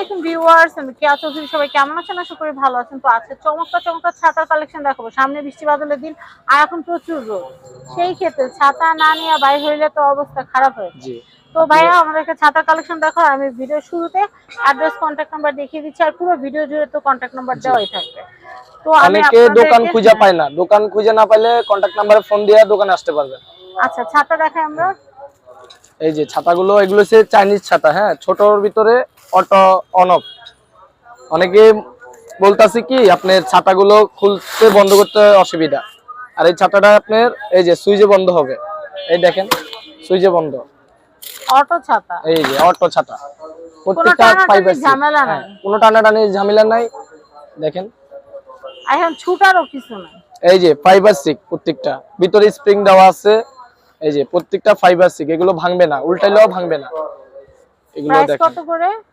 আলাইকুম ভিউয়ার্স আমি কেয়া চৌধুরী সবাই কেমন আছেন? আশা করি ভালো আছেন। তো আজকে চমৎকার চমৎকার ছাতার কালেকশন দেখাবো। সামনে বৃষ্টি বাদলের দিন আর এখন প্রচুর রোদ। সেই ক্ষেত্রে ছাতা না নিয়ে বাইর হইলে তো অবস্থা খারাপ হয়ে তো ভাইয়া আমাদেরকে ছাতার কালেকশন দেখো আমি ভিডিও শুরুতে অ্যাড্রেস কন্ট্যাক্ট নাম্বার দেখিয়ে দিচ্ছি আর পুরো ভিডিও জুড়ে তো কন্ট্যাক্ট নাম্বার দেওয়াই থাকবে। তো অনেকে দোকান খুঁজে পায় না। দোকান খুঁজে না পাইলে নাম্বারে ফোন দিয়ে দোকানে আসতে পারবেন আচ্ছা ছাতা দেখাই আমরা। এই যে ছাতাগুলো এগুলো হচ্ছে চাইনিজ ছাতা হ্যাঁ? ছোটর ভিতরে অটো অন অফ অনেকে বলতাছে কি আপনার ছাতাগুলো খুলতে বন্ধ করতে অসুবিধা। আর এই ছাতাটা আপনার এই যে সুইচে বন্ধ হবে। এই দেখেন সুইচে বন্ধ। অটো ছাতা? এই যে অটো ছাতা। প্রত্যেকটা ফাইবার ঝামেলা নাই। কোনো টানাটানি ঝামেলা নাই। দেখেন। এখন ছুটারও কিছু নাই। এই যে ফাইবার সিক প্রত্যেকটা। ভিতরে স্প্রিং দেওয়া আছে। এই যে প্রত্যেকটা ফাইবার সিক এগুলো ভাঙবে না উল্টাইলেও ভাঙবে না। এগুলো দেখেন।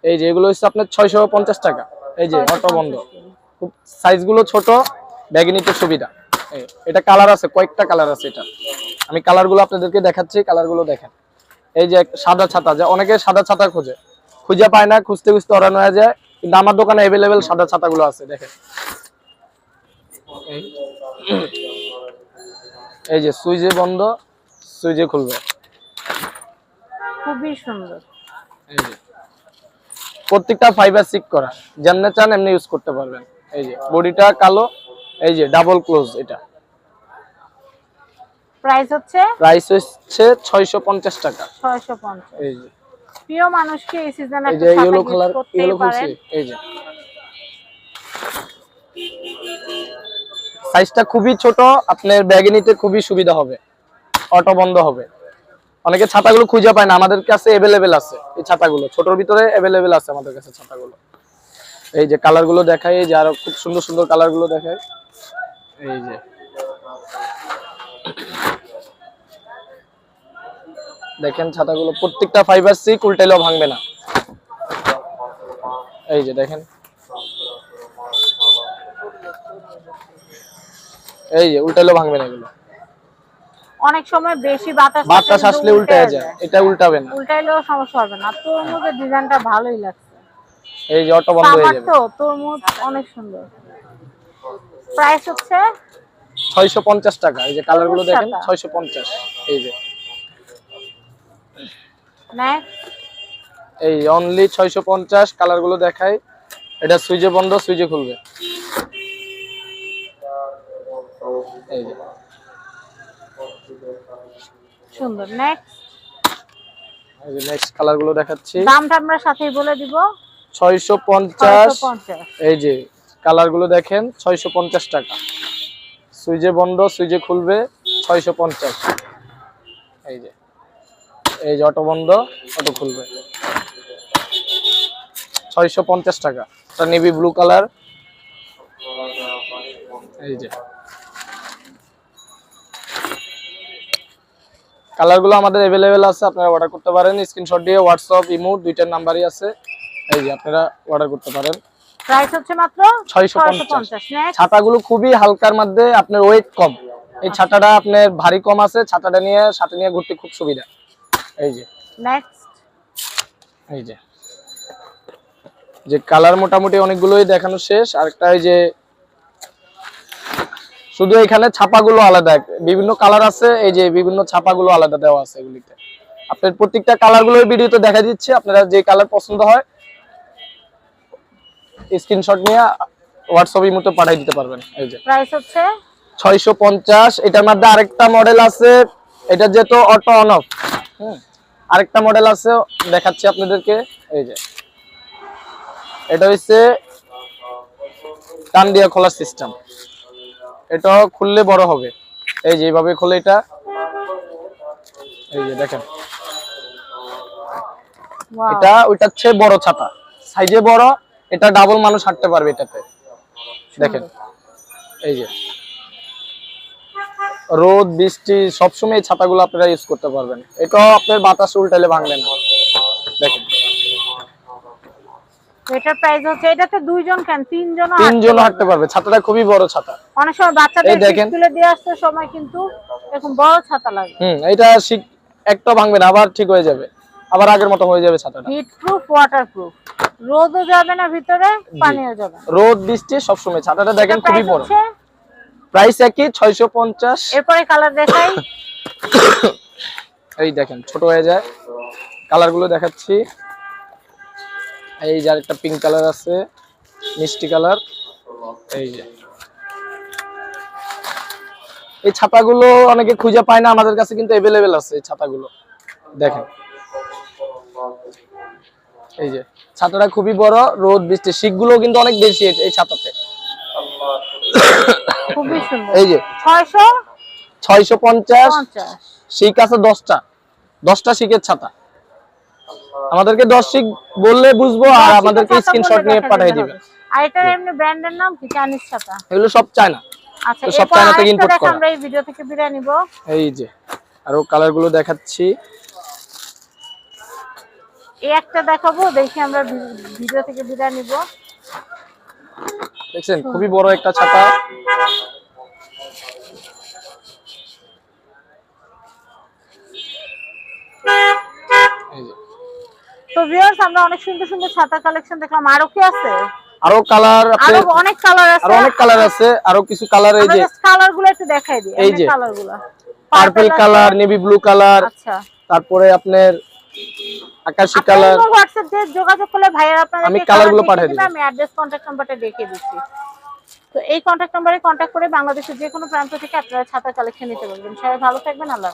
এই যে এগুলো হচ্ছে আপনার ছয়শো পঞ্চাশ টাকা। এই যে অটো বন্ধ। খুব সাইজগুলো ছোট ব্যাগে নিতে সুবিধা। এটা কালার আছে কয়েকটা কালার আছে এটা। আমি কালারগুলো আপনাদেরকে দেখাচ্ছি কালারগুলো দেখেন। এই যে সাদা ছাতা যে অনেকে সাদা ছাতা খোঁজে। খুঁজে পায় না খুঁজতে খুঁজতে অরান হয়ে যায়। কিন্তু আমার দোকানে অ্যাভেলেবেল সাদা ছাতাগুলো আছে দেখেন। এই- যে সুইচে বন্ধ সুইচে খুলবে। খুবই সুন্দর। প্রত্যেকটা ফাইবার সিক করা। যেমনে চান এমনি ইউজ করতে পারবেন। এই যে বডিটা কালো এই যে ডাবল ক্লোজ এটা। প্রাইস হচ্ছে? প্রাইস হচ্ছে ছয়শো পঞ্চাশ টাকা। ছয়শো পঞ্চাশ। এই যে। প্রিয় মানুষকে এই সিজনে এই যে ইয়েলো কালার ইয়েলো খুলছি এই যে। সাইজটা খুবই ছোট আপনার ব্যাগে নিতে খুবই সুবিধা হবে। অটো বন্ধ হবে। অনেকে ছাতাগুলো খুঁজে পায় না, আমাদের কাছে অ্যাভেলেবেল আছে। এই ছাতাগুলো, ছোটর ভিতরে অ্যাভেলেবেল আছে আমাদের কাছে ছাতাগুলো। এই যে কালারগুলো দেখাই, এই যে আরও খুব সুন্দর সুন্দর কালারগুলো দেখাই। এই যে। দেখেন ছাতাগুলো, প্রত্যেকটা ফাইবার সিক উল্টাইলেও ভাঙবে না। এই যে দেখেন। এই যে, উল্টাইলেও ভাঙবে না এগুলো। অনেক সময় বেশি বাতাস বাতাস আসলে উল্টে যায়। এটা উল্টাবে না। উল্টাইলেও সমস্যা হবে না। তরমুজের ডিজাইনটা ভালোই লাগছে। এই যে অটো বন্ধ হয়ে যাবে। তো তরমুজ অনেক সুন্দর। প্রাইস হচ্ছে ছয়শো পঞ্চাশ টাকা। এই যে কালারগুলো দেখেন টাকা। ছয়শো পঞ্চাশ। এই যে। নেক্সট এই অনলি ছয়শো পঞ্চাশ কালারগুলো দেখাই। এটা সুইচে বন্ধ সুইচে খুলবে। এই যে। সুন্দর। নেক্সট এই যে নেক্সট কালারগুলো দেখাচ্ছি। দামটা আমরা সাথেই বলে দিব। ছয়শো পঞ্চাশ। ছয়শো পঞ্চাশ। এই যে কালারগুলো দেখেন ছয়শো পঞ্চাশ টাকা। সুইচে বন্ধ সুইচে খুলবে ছয়শো পঞ্চাশ। এই যে এই যে অটো বন্ধ অটো খুলবে। ছয়শো পঞ্চাশ টাকা। এটা নেভি ব্লু কালার এই যে কালারগুলো আমাদের অ্যাভেলেবেল আছে আপনারা অর্ডার করতে পারেন। স্ক্রিনশট দিয়ে হোয়াটসঅ্যাপ ইমো দুইটার নাম্বারই আছে। এই যে আপনারা অর্ডার করতে পারেন। প্রাইস হচ্ছে মাত্র 650 পঞ্চাশ। নেক্সট ছাতাগুলো খুবই হালকার মধ্যে আপনার ওয়েট কম। এই ছাতাটা আপনার ভারী কম আছে ছাতাটা নিয়ে সাথে নিয়ে ঘুরতে খুব সুবিধা। এই যে। নেক্সট এই যে। যে কালার মোটামুটি অনেকগুলোই দেখানো শেষ। আরেকটা এই যে শুধু এখানে ছাপাগুলো আলাদা বিভিন্ন কালার আছে এই যে বিভিন্ন ছাপাগুলো আলাদা দেওয়া আছে এগুলিতে। আপনার প্রত্যেকটা কালারগুলো ভিডিওতে দেখা দিচ্ছে আপনারা যে কালার পছন্দ হয় স্ক্রিনশট নিয়ে হোয়াটসঅ্যাপের মতো পাঠিয়ে দিতে পারবেন। এই যে। প্রাইস হচ্ছে? ছয়শো পঞ্চাশ এটার মধ্যে আরেকটা মডেল আছে এটা যেহেতু অটো অন অফ আরেকটা মডেল আছে দেখাচ্ছি আপনাদেরকে এই যে। এটা হচ্ছে টান দিয়ে খোলার সিস্টেম এটা খুললে বড় হবে। এই যে এইভাবে খুলে এটা। এই যে দেখেন। এটা ওইটা হচ্ছে বড় ছাতা। সাইজে বড় এটা ডাবল মানুষ হাঁটতে পারবে এটাতে। দেখেন। এই যে। রোদ বৃষ্টি সবসময় এই ছাতাগুলো আপনারা ইউজ করতে পারবেন। এটাও আপনার বাতাস উল্টালে ভাঙবে না। দেখেন। এটার প্রাইস হচ্ছে এটাতে দুইজন কেন? তিনজন তিনজন হাঁটতে পারবে। ছাতাটা খুবই বড় ছাতা। অনেক সময় বাচ্চাদের দেখেন। স্কুলে দিয়ে আসতে সময় কিন্তু এরকম বড় ছাতা লাগে। হুম এটা শিক একটা ভাঙবে না আবার ঠিক হয়ে যাবে। আবার আগের মতো হয়ে যাবে ছাতাটা। হিট প্রুফ ওয়াটার প্রুফ রোদও যাবে না ভিতরে পানিও যাবে রোদ বৃষ্টি সবসময়। ছাতাটা দেখেন খুবই বড়। প্রাইস একই ছয়শো পঞ্চাশ। এরপরে কালার দেখাই। এই দেখেন ছোট হয়ে যায়। কালারগুলো দেখাচ্ছি। এই যে একটা পিঙ্ক কালার আছে মিষ্টি কালার এই যে। এই ছাতাগুলো অনেকে খুঁজে পায় না আমাদের কাছে কিন্তু অ্যাভেলেবেল আছে এই ছাতাগুলো। দেখেন। এই যে ছাতাটা খুবই বড় রোদ বৃষ্টি শীতগুলো কিন্তু অনেক বেশি এই- ছাতাতে। এই যে। ছয়শো ছয়শো পঞ্চাশ শিক আছে দশটা। দশটা শিখের ছাতা। আমাদেরকে দর্শক বললে বুঝব আর আমাদেরকে স্ক্রিনশট নিয়ে পাঠিয়ে দিবেন আর এটার এমনি ব্র্যান্ডের নাম কি? চাইনিজ ছাতা? এগুলো সব চায়না আচ্ছা সব চায়না থেকে import করা। আমরা এই ভিডিও থেকে বিদায় নিব। এই যে আরও কালারগুলো দেখাচ্ছি। এই একটা দেখাবো দেখি আমরা ভিডিও থেকে বিদায় নিব। দেখছেন খুবই বড় একটা ছাতা। তো ভিউয়ার্স আমরা অনেক সুন্দর সুন্দর ছাতা কালেকশন দেখলাম। আরও কি আছে? আরও কালার আরও অনেক কালার আছে। আরও অনেক কালার আছে। আরও কিছু কালার এই যে। কালারগুলো একটু দেখাই দিই। এই যে। কালারগুলো। Purple colour navy blue colour আচ্ছা। তারপরে আপনার আকাশি কালার হোয়াটসঅ্যাপ দিয়ে যোগাযোগ করলে ভাইয়া আপনাদের আমি colour গুলো পাঠিয়ে দিবো। আমি অ্যাড্রেস কন্ট্যাক্ট নাম্বারটা দেখিয়ে দিচ্ছি। তো এই কন্ট্যাক্ট নাম্বারে কন্ট্যাক্ট করে বাংলাদেশের যে কোনো প্রান্ত থেকে আপনারা ছাতা কালেকশন নিতে পারবেন। সবাই ভালো থাকবেন আল্লাহ।